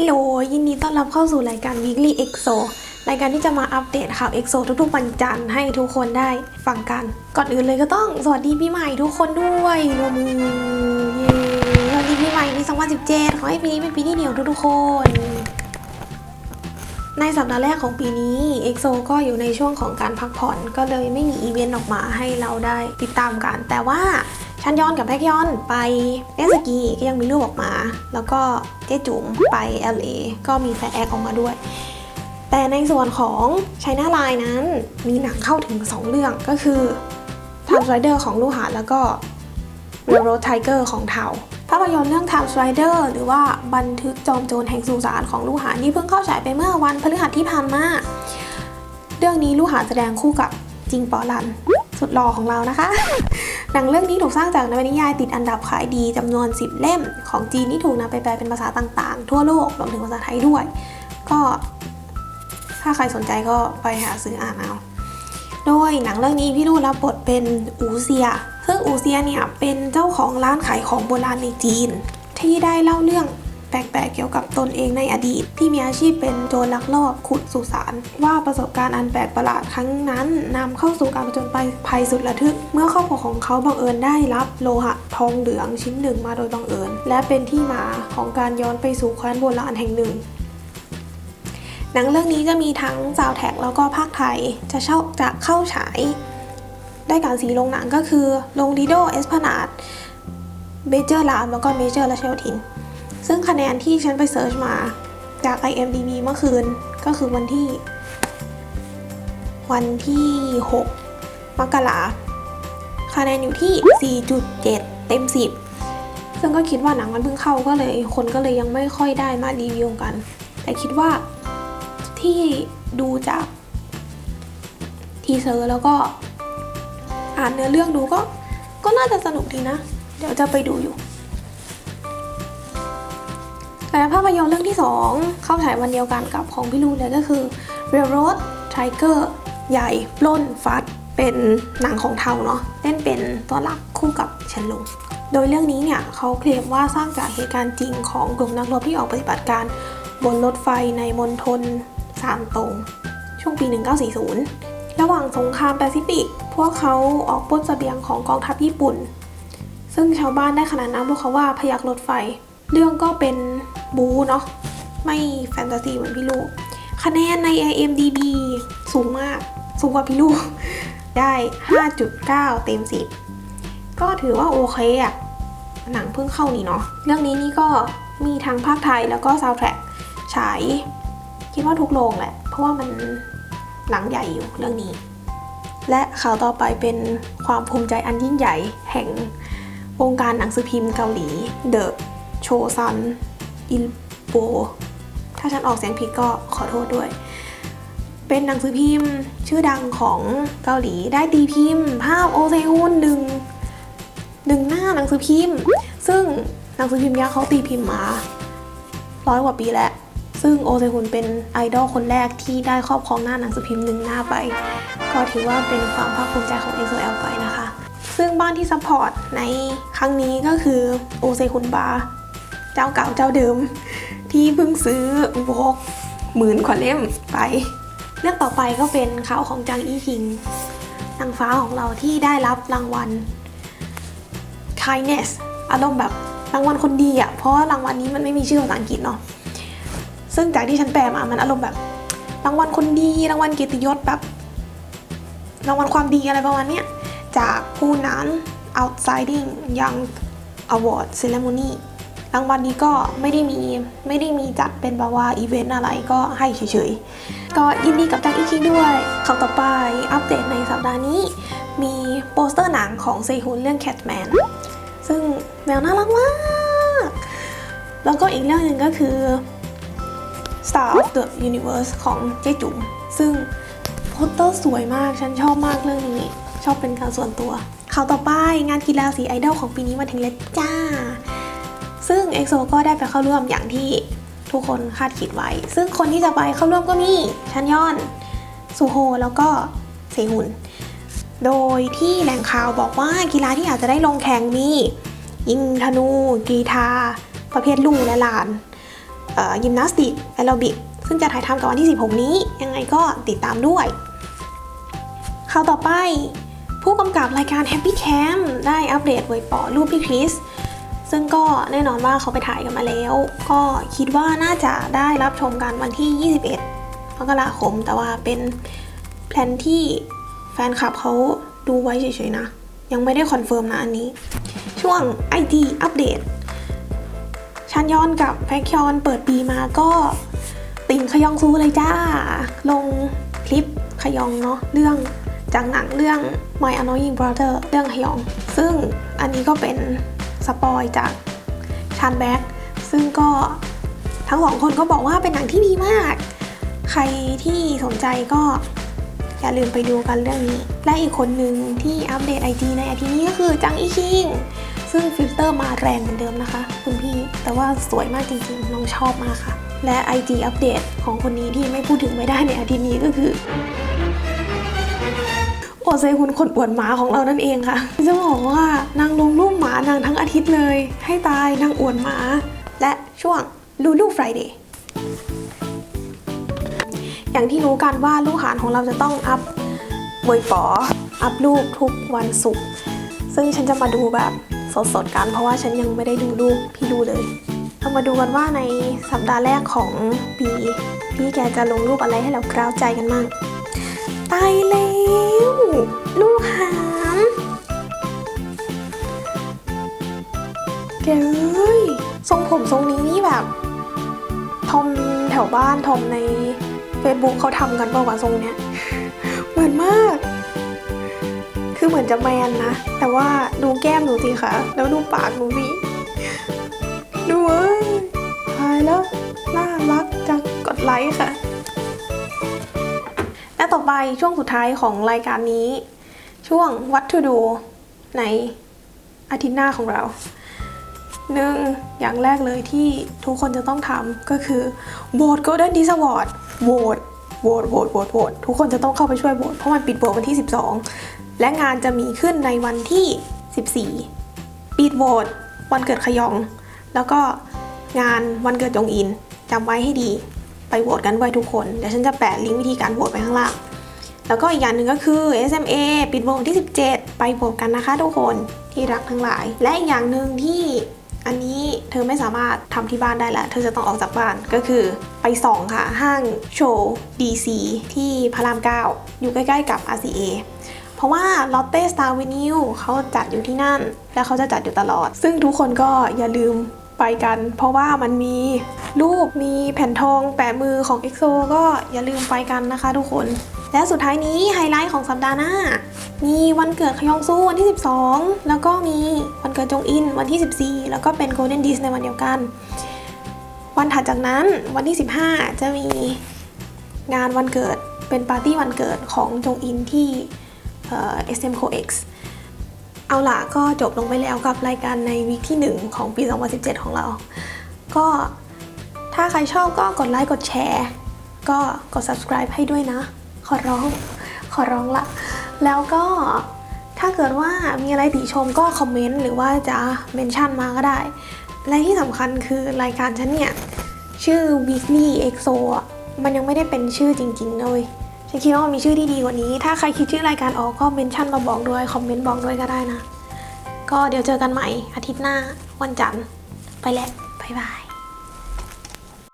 ฮัลโหลยินดีต้อนรับเข้าสู่รายการ Weekly EXO รายการที่จะมาอัปเดตข่าว EXO ทุกๆวันจันทร์ให้ทุกคนได้ฟังกัน ก่อนอื่นเลยก็ต้องสวัสดีปีใหม่ทุกคนด้วยรวมมือเย้สวัสดีปีใหม่ปี2017 ขอให้ปีนี้เป็นปีที่เหนียวทุกๆคน ในสัปดาห์แรกของปีนี้ EXO ก็อยู่ในช่วงของการพักผ่อนก็เลยไม่มีอีเวนต์ออกมาให้เราได้ติดตามกัน แต่ว่า ชันยอนกับแพ็กยอนไปเล่นสกีก็ยังมีรูปออกมา แล้วก็เจ๊จุ๋มไป LA ก็มีแฟนแอคออกมาด้วย แต่ในส่วนของช i น่าไลน์นั้นมีหนังเข้าถึง 2 เรื่องก็คือ Time Rider ของลูหาดแล้วก็ Railroad Tiger ของเทาภาพยนตร์เรื่อง Time Rider หรือว่าบันทึกจอมโจรแห่งสุสานของลูหาดนี่เพิ่งเข้าฉายไปเมื่อวันพฤหัสที่ผ่านมา เรื่องนี้ลูหาดแสดงคู่กับจิงปอลัน สุดหล่อของเรานะคะ หนังเรื่องนี้ถูกสร้างจากนวนิยายติดอันดับขายดีจำนวน 10 เล่ม ของจีนที่ถูกนำไปแปลเป็นภาษาต่างๆ ทั่วโลกรวมถึงภาษาไทยด้วย ก็ถ้าใครสนใจก็ไปหาซื้ออ่านเอาโดยหนังเรื่องนี้พี่ลูรับบทเป็นอูเซีย ซึ่งอูเซียเนี่ยเป็นเจ้าของร้านขายของโบราณในจีน ที่ได้เล่าเรื่อง แปลกๆเกี่ยวกับตนเองในอดีต ที่มีอาชีพเป็นโจรลักลอบขุดสุสานว่าประสบการณ์อันแปลกประหลาดครั้งนั้นนำเข้าสู่การผจญภัยสุดระทึก เมื่อครอบครัวของเขาบังเอิญได้รับโลหะทองเหลืองชิ้นหนึ่งมาโดยบังเอิญ และเป็นที่มาของการย้อนไปสู่แคว้นโบราณแห่งหนึ่งหนังเรื่องนี้จะมีทั้งซาวแท็กแล้วก็ภาคไทยจะเช่าจะเข้าฉาย ได้การสีโรงหนังก็คือโรงดีโดเอสพนาดเมเจอร์ลามแล้วก็เมเจอร์และเชลทิน ซึ่งคะแนนที่ฉันไปเซิร์ชมาจาก IMDb เมื่อคืนก็คือวันที่ วันที่ 6 มกราคะแนนอยู่ที่ 4.7 เต็ม 10 ซึ่งก็คิดว่าหนังมันเพิ่งเข้าก็เลยคนก็เลยยังไม่ค่อยได้มารีวิวกัน แต่คิดว่าที่ดูจากทีเซอร์แล้วก็อ่านเนื้อเรื่องดูก็ก็น่าจะสนุกดีนะ เดี๋ยวจะไปดูอยู่ และภาพยนตร์เรื่องที่ 2 เข้าฉายวันเดียวกันกับของพี่ลูเลยก็คือ Railroad Tiger ใหญ่ปล้นฟัดเป็นหนังของเทาเนาะเล่นเป็นตัวหลักคู่กับเฉินหลงโดยเรื่องนี้เนี่ยเขาเคลมว่าสร้างจากเหตุการณ์จริงของกลุ่มนักรบที่ออกปฏิบัติการบนรถไฟในมณฑลซานตง ช่วงปี 1940 ระหว่างสงครามแปซิฟิก พวกเขาออกปล้นเสบียงของกองทัพญี่ปุ่น ซึ่งชาวบ้านได้ขนานนามพวกเขาว่าพยักรถไฟ เรื่องก็เป็น บูเนาะไม่แฟนตาซีเหมือนพี่ลูก คะแนนใน IMDB สูงมาก สูงกว่าพี่ลูก ได้ 5.9 เต็ม 10 ก็ถือว่าโอเคอะหนังเพิ่งเข้านี่เนาะเรื่องนี้นี่ก็มีทั้งภาคไทยแล้วก็ซาวด์แทร็กฉาย คิดว่าทุกโรงแหละ เพราะว่ามันหนังใหญ่อยู่เรื่องนี้ และข่าวต่อไปเป็นความภูมิใจอันยิ่งใหญ่แห่งวงการหนังสือพิมพ์เกาหลี The Chosun Ilbo ถ้าฉันออกเสียงผิดก็ขอโทษด้วย เป็นหนังสือพิมพ์ชื่อดังของเกาหลีได้ตีพิมพ์ ภาพโอเซอุนหนึ่งหนึ่งหน้าหนังสือพิมพ์ ซึ่งหนังสือพิมพ์ยักษ์เขาตีพิมพ์มาร้อยกว่าปีแล้วซึ่งโอเซฮุนเป็นไอดอลคนแรกที่ได้ครอบครองหน้าหนังสือพิมพ์หนึ่งหน้าไป ก็ถือว่าเป็นความภาคภูมิใจของ XOL ไปนะคะ ซึ่งบ้านที่ซัพพอร์ตในครั้งนี้ก็คือโอเซฮุนบาร์ เจ้าเก่าเจ้าเดิม ที่เพิ่งซื้อวอกหมื่นกว่าเล่มไป เรื่องต่อไปก็เป็นข่าวของจางอี้คิงนางฟ้าของเราที่ได้รับรางวัล kindness อารมณ์แบบรางวัลคนดีอะเพราะรางวัลนี้มันไม่มีชื่อภาษาอังกฤษเนาะซึ่งจากที่ฉันแปลมามันอารมณ์แบบรางวัลคนดีรางวัลเกียรติยศแบบรางวัลความดีอะไรประมาณเนี้ยจากผู้นั้น Outsiding Young Award Ceremony รางวัลนี้ก็ไม่ได้มีไม่ได้มีจัดเป็นแบบว่าอีเวนต์อะไรก็ให้เฉยๆ ก็ยินดีกับจังอีกทีด้วยข่าวต่อไปอัปเดตในสัปดาห์นี้ มีโปสเตอร์หนังของเซฮุนเรื่อง Catman ซึ่งแมวน่ารักมาก แล้วก็อีกเรื่องหนึ่งก็คือ Star of the Universe ของเจ๊จุ๋มซึ่งโปสเตอร์สวยมากฉันชอบมากเรื่องนี้ ชอบเป็นการส่วนตัวข่าวต่อไปงานกีฬาสีไอดอลของปีนี้มาถึงแล้วจ้า ซึ่ง EXO ก็ได้ไปเข้าร่วมอย่างที่ทุกคนคาดคิดไว้ ซึ่งคนที่จะไปเข้าร่วมก็มีชันยอนสุโฮแล้วก็เซฮุน โดยที่แหล่งข่าวบอกว่ากีฬาที่อาจจะได้ลงแข่งมี ยิงธนู กีฬาประเภทลูกและลานยิมนาสติกแอโรบิก ซึ่งจะถ่ายทำกับวันที่ 16 นี้ ยังไงก็ติดตามด้วย ข่าวต่อไป ผู้กำกับรายการ Happy Camp ได้อัปเดตไวยปอรูปพี่คริส ซึ่งก็แน่นอนว่าเขาไปถ่ายกันมาแล้ว ก็คิดว่าน่าจะได้รับชมกันวันที่ 21มกราคม แต่ว่าเป็นแพลนที่แฟนคลับเขาดูไว้เฉยๆนะ ยังไม่ได้คอนเฟิร์มนะอันนี้ ช่วง ID อัปเดตชันยอนกับแพ็คยอนเปิดปีมาก็ติ่งขยองซูเลยจ้า ลงคลิปขยองเนาะเรื่องจากหนังเรื่อง My Annoying Brother เรื่องขยอง ซึ่งอันนี้ก็เป็น สปอยจากชันแบ็กซึ่งก็ทั้งสองคนก็บอกว่าเป็นหนังที่ดีมาก ใครที่สนใจก็อย่าลืมไปดูกันเรื่องนี้ และอีกคนหนึ่งที่อัปเดต IG ในอาทิตย์นี้ก็คือจังอีคิง ซึ่งฟิลเตอร์มาแรงเหมือนเดิมนะคะ คุณพี่ แต่ว่าสวยมากจริงๆ น้องชอบมากค่ะ และ IG อัปเดตของคนนี้ที่ไม่พูดถึงไม่ได้ในอาทิตย์นี้ก็คือ โอเซคุณคนอวดหมาของเรานั่นเองค่ะจะบอกว่านางลงรูปหมานางทั้งอาทิตย์เลย ให้ตายนางอวดหมา และช่วงลูลูฟรายเดย์อย่างที่รู้กันว่าลูกหานของเราจะต้องอัพบวยปออัพรูปทุกวันศุกร์ซึ่งฉันจะมาดูแบบสดๆกัน เพราะว่าฉันยังไม่ได้ดูรูปพี่ดูเลยเรามาดูกันว่าในสัปดาห์แรกของปี พี่แกจะลงรูปอะไรให้เรากล้าวใจกันมั่ง ตายแล้ว ลูกหามแกเอ้ยทรงผมทรงนี้นี่แบบ ทอมแถวบ้านทอมใน Facebook เขาทำกันเปล่าวะทรงเนี้ย เหมือนมาก คือเหมือนจะแมนนะ แต่ว่าดูแก้มหนูสิคะแล้วดูปากหนูสิดูเอ้ยตายแล้วน่ารักจังกดไลค์ค่ะ และต่อไปช่วงสุดท้ายของรายการนี้ ช่วง What to do ในอาทิตย์หน้าของเราหนึ่งอย่างแรกเลยที่ทุกคนจะต้องทำก็คือโหวต Golden d i s Award โหวตโหวตโหวตโหวตโหวตทุกคนจะต้องเข้าไปช่วยโหวตเพราะมันปิดโหวตวันที่ 12 และงานจะมีขึ้นในวันที่ 14 ปิดโหวตวันเกิดขยอง แล้วก็งานวันเกิดจงอินจำไว้ให้ดี ไปโหวตกันไว้ทุกคนเดี๋ยวฉันจะแปะลิงก์วิธีการโหวตไว้ข้างล่าง แล้วก็อีกอย่างหนึ่งก็คือ SMA ปิดโหวตที่ 17 ไปโหวตกันนะคะทุกคนที่รักทั้งหลาย และอีกอย่างหนึ่งที่อันนี้เธอไม่สามารถทำที่บ้านได้แล้ว เธอจะต้องออกจากบ้านก็คือไปส่องค่ะ ห้างโชว์ DC ที่พระราม9อยู่ใกล้ๆกับ RCA เพราะว่า Lotte Star Venue เขาจัดอยู่ที่นั่น และเขาจะจัดอยู่ตลอด ซึ่งทุกคนก็อย่าลืม ไปกัน เพราะว่ามันมีรูปมีแผ่นทองแปะมือของ EXO ก็อย่าลืมไปกันนะคะทุกคน และสุดท้ายนี้ไฮไลท์ของสัปดาห์หน้า มีวันเกิดขยองซูวันที่ 12 แล้วก็มีวันเกิดจงอินวันที่ 14 แล้วก็เป็น Golden Disc ในวันเดียวกัน วันถัดจากนั้นวันที่ 15 จะมีงานวันเกิดเป็นปาร์ตี้วันเกิดของจงอินที่เอ่อ SM CoX เอาล่ะก็จบลงไปแล้วกับรายการในวีคที่ 1 ของปี 2017 ของเรา ก็ถ้าใครชอบก็กดไลค์กดแชร์ ก็กด subscribe ให้ด้วยนะ ขอร้อง ขอร้องละ แล้วก็ถ้าเกิดว่ามีอะไรติชมก็คอมเมนต์หรือว่าจะเมนชั่นมาก็ได้ และที่สำคัญคือรายการฉันเนี่ย ชื่อ Weekly EXO มันยังไม่ได้เป็นชื่อจริงๆเลย ฉันคิดว่ามันมีชื่อที่ดีกว่านี้ ถ้าใครคิดชื่อรายการออกก็เมนชั่นมาบอกด้วยคอมเมนต์บอกด้วยก็ได้นะ ก็เดี๋ยวเจอกันใหม่อาทิตย์หน้าวันจันทร์ ไปแล้ว บ๊ายบาย